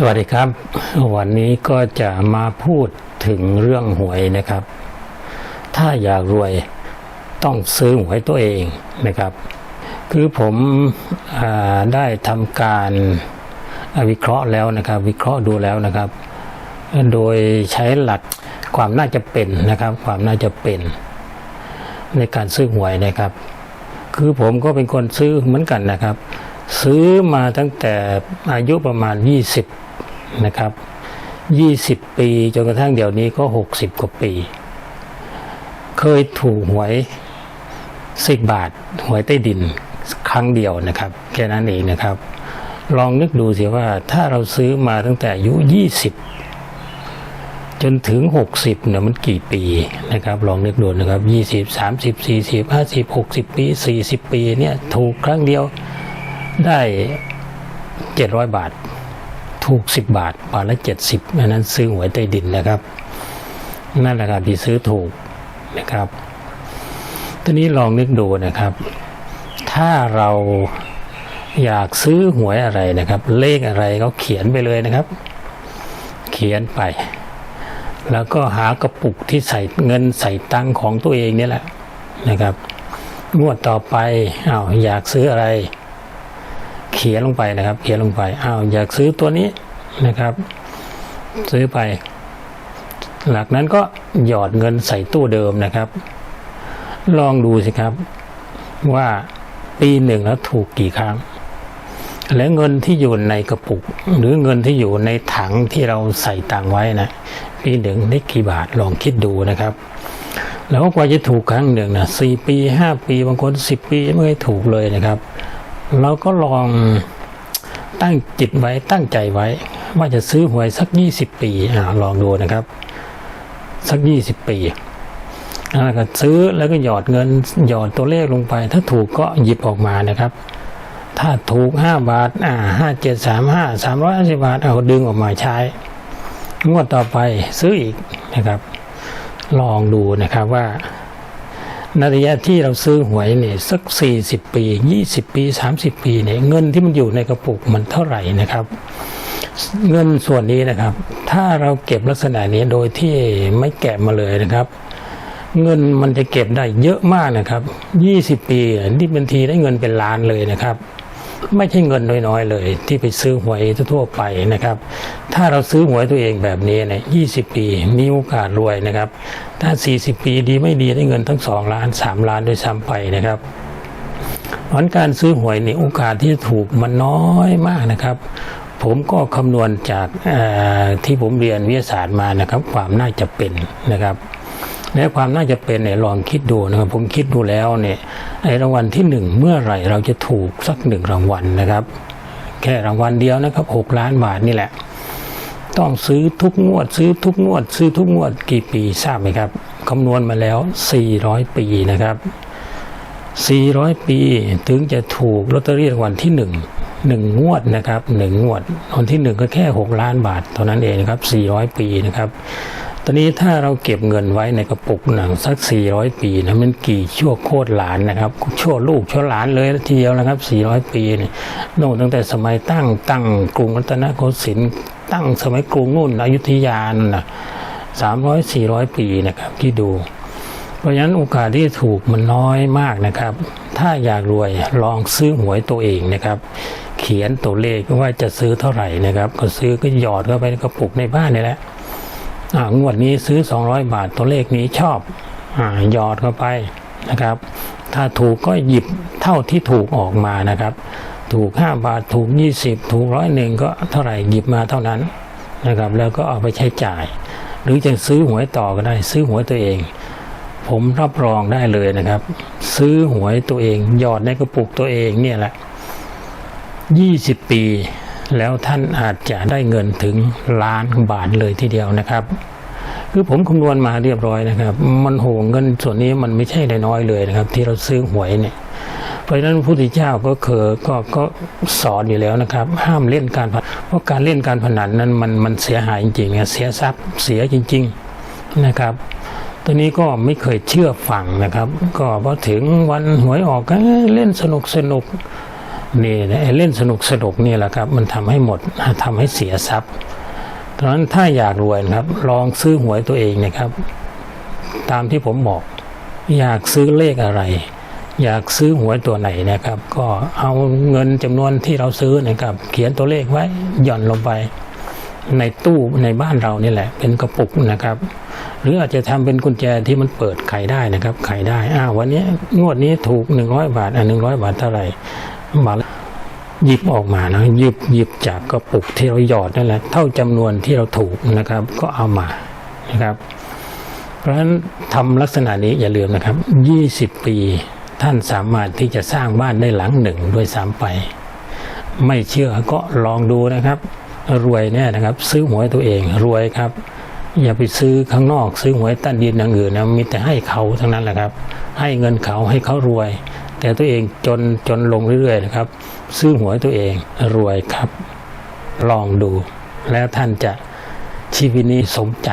สวัสดีครับ วันนี้ก็จะมาพูดถึงเรื่องหวยนะครับ ถ้าอยากรวยต้องซื้อหวยตัวเองนะครับ คือผมอได้ทำการวิเคราะห์แล้วนะครับ วิเคราะห์ดูแล้วนะครับ โดยใช้หลักความน่าจะเป็นนะครับ ความน่าจะเป็น ในการซื้อหวยนะครับ คือผมก็เป็นคนซื้อเหมือนกันนะครับ ซื้อมาตั้งแต่อายุประมาณ 20 นะครับ 20 ปีจนกระทั่งเดี๋ยวนี้ก็ 60 กว่าปี เคยถูกหวย10บาทหวยใต้ดินครั้งเดียวนะครับ แค่นั้นเองนะครับ ลองนึกดูสิว่าถ้าเราซื้อมาตั้งแต่อายุ 20 จนถึง 60เนี่ยมันกี่ปีนะครับ ลองนึกดูนะครับ 20 30 40 50 60 ปี 40 ปีเนี่ยถูกครั้งเดียว ได้700บาท ถูก10บบาทบาทละ70อันนั้นซื้อหวยใต้ดินนะครับ นั่นแหละครับที่ซื้อถูกนะครับตอนนี้ลองนึกดูนะครับ ถ้าเราอยากซื้อหวยอะไรนะครับ เลขอะไรก็เขียนไปเลยนะครับ เขียนไป แล้วก็หากระปุกที่ใส่เงินใส่ตังของตัวเองนี่แหละนะครับงวดต่อไปอ้าวอยากซื้ออะไร เขียนลงไปนะครับ เขียนลงไปอ้าวอยากซื้อตัวนี้นะครับ ซื้อไป หลักนั้นก็หยอดเงินใส่ตู้เดิมนะครับ ลองดูสิครับ ว่าปีหนึ่งแล้วถูกกี่ครั้ง และเงินที่อยู่ในกระปุก หรือเงินที่อยู่ในถังที่เราใส่ตังไว้นะปีหนึ่งได้กี่บาทลองคิดดูนะครับ แล้วกว่าจะถูกครั้งหนึ่งนะสี่ปีห้าปีบางคนสิบปีไม่เคยถูกเลยนะครับ เราก็ลองตั้งจิตไว้ตั้งใจไว้ ว่าจะซื้อหวยสักยี่สิบปีอ่าลองดูนะครับ สักยี่สิบปีแล้วก็ซื้อแล้วก็หยอดเงินหยอดตัวเลขลงไป ถ้าถูกก็หยิบออกมานะครับ ถ้าถูกห้าบาท อ่าห้าเจ็ดสามห้าสามร้อยสิบาทเอาดึงออกมาใช้งวดต่อไปซื้ออีกนะครับ ลองดูนะครับว่า ในระยะที่เราซื้อหวยเนี่ยสักสี่สิบปียี่สิบปีสามสิบปีเนี่ยเงินที่มันอยู่ในกระปุกมันเท่าไหร่นะครับ เงินส่วนนี้นะครับ ถ้าเราเก็บลักษณะนี้โดยที่ไม่แกะมาเลยนะครับ เงินมันจะเก็บได้เยอะมากนะครับ 20 ปีนี่เป็นทีได้เงินเป็นล้านเลยนะครับ ไม่ใช่เงินน้อยๆเลย ที่ไปซื้อหวยทั่วไปนะครับ ถ้าเราซื้อหวยตัวเองแบบนี้เนี่ย20ปีมีโอกาสรวยนะครับ ถ้า 40 ปีดีไม่ดีได้เงินทั้ง 2 ล้าน 3 ล้านโดยซ้ำไปนะครับเพราะการซื้อหวยนี่โอกาสที่จะถูกมันน้อยมากนะครับ ผมก็คำนวณจากที่ผมเรียนวิทยาศาสตร์มานะครับ ความน่าจะเป็นนะครับ และความน่าจะเป็นเนี่ยลองคิดดูนะครับผมคิดดูแล้วเนี่ยไอ้รางวัลที่หนึ่งเมื่อไหร่เราจะถูกสักหนึ่งรางวัลนะครับ แค่รางวัลเดียวนะครับหกล้านบาทนี่แหละ ต้องซื้อทุกงวด ซื้อทุกงวด ซื้อทุกงวดกี่ปีทราบไหมครับคำนวณมาแล้ว 400 ปีนะครับ 400 ปีถึงจะถูกลอตเตอรี่รางวัลที่หนึ่งหนึ่งงวดนะครับหนึ่งงวดวันที่หนึ่งก็แค่ 6 ล้านบาท เท่านั้นเองนะครับ400 ปีนะครับ อนนี้ถ้าเราเก็บเงินไว้ในกระปุกหนังสัก 400 ปีนะมันกี่ชั่วโคตรหลานนะครับ ชั่วลูกชั่วหลานเลยทีเดียวนะครับ 400 ปีเนี่ยโน่นตั้งแต่สมัยตั้งตั้งกรุงรัตนโกสินทร์ตั้งสมัยกรุงนู่นอยุธยานะสามร้อยสี่ร้อยปีนะครับที่ดู เพราะฉะนั้นโอกาสที่ถูกมันน้อยมากนะครับ ถ้าอยากรวยลองซื้อหวยตัวเองนะครับ เขียนตัวเลขว่าจะซื้อเท่าไหร่นะครับ ก็ซื้อก็หยอดเข้าไปกระปุกในบ้านนี่แหละ งวดนี้ซื้อ 200 บาทตัวเลขนี้ชอบหยอดเข้าไปนะครับ ถ้าถูกก็หยิบเท่าที่ถูกออกมานะครับ ถูก 5 บาทถูก 20 ถูกร้อยหนึ่งก็เท่าไหร่หยิบมาเท่านั้นนะครับ แล้วก็เอาไปใช้จ่าย หรือจะซื้อหวยต่อก็ได้ซื้อหวยตัวเอง ผมรับรองได้เลยนะครับ ซื้อหวยตัวเองหยอดในกระปุกตัวเองเนี่ยแหละ 20 ปี แล้วท่านอาจจะได้เงินถึงล้านบาทเลยทีเดียวนะครับ คือผมคำนวณมาเรียบร้อยนะครับ มันโหเงินส่วนนี้มันไม่ใช่น้อยเลยนะครับ ที่เราซื้อหวยเนี่ยเพราะฉะนั้นพระพุทธเจ้าก็เคยก็ก็สอนอยู่แล้วนะครับ ห้ามเล่นการพนันเพราะการเล่นการพนันนั้นมันมันเสียหายจริงๆเสียทรัพย์เสียจริง ๆนะครับตัวนี้ก็ไม่เคยเชื่อฟังนะครับ ก็พอถึงวันหวยออกก็เล่นสนุกสนุก นี่นะไอเล่นสนุกสนุกนี่แหละครับ มันทำให้หมดทำให้เสียทรัพย์ดังนั้นถ้าอยากรวยนะครับ ลองซื้อหวยตัวเองนะครับ ตามที่ผมบอก อยากซื้อเลขอะไร อยากซื้อหวยตัวไหนนะครับ ก็เอาเงินจำนวนที่เราซื้อนะครับ เขียนตัวเลขไว้หย่อนลงไป ในตู้ในบ้านเรานี่แหละ เป็นกระปุกนะครับ หรืออาจจะทำเป็นกุญแจที่มันเปิดไขได้นะครับ ไขได้อ้าววันนี้งวดนี้ถูกหนึ่งร้อยบาทอะหนึ่งร้อยบาทเท่าไหร่ บาหยิบออกมานะหยิบหยิบจากกระปุกที่เราหยอดนั่นแหละเท่าจำนวนที่เราถูกนะครับ ก็เอามานะครับ เพราะฉะนั้นทำลักษณะนี้อย่าลืมนะครับ 20 ปีท่านสามารถที่จะสร้างบ้านได้หลังหนึ่งด้วยซ้ำไป ไม่เชื่อก็ลองดูนะครับ รวยแน่นะครับ ซื้อหวยตัวเองรวยครับ อย่าไปซื้อข้างนอก ซื้อหวยใต้ดินอย่างอื่นนะมีแต่ให้เขาทั้งนั้นแหละครับ ให้เงินเขาให้เขารวย แต่ตัวเองจนจนลงเรื่อยๆนะครับ ซื้อหวยตัวเองรวยครับ ลองดู แล้วท่านจะชีวิตนี้สมใจ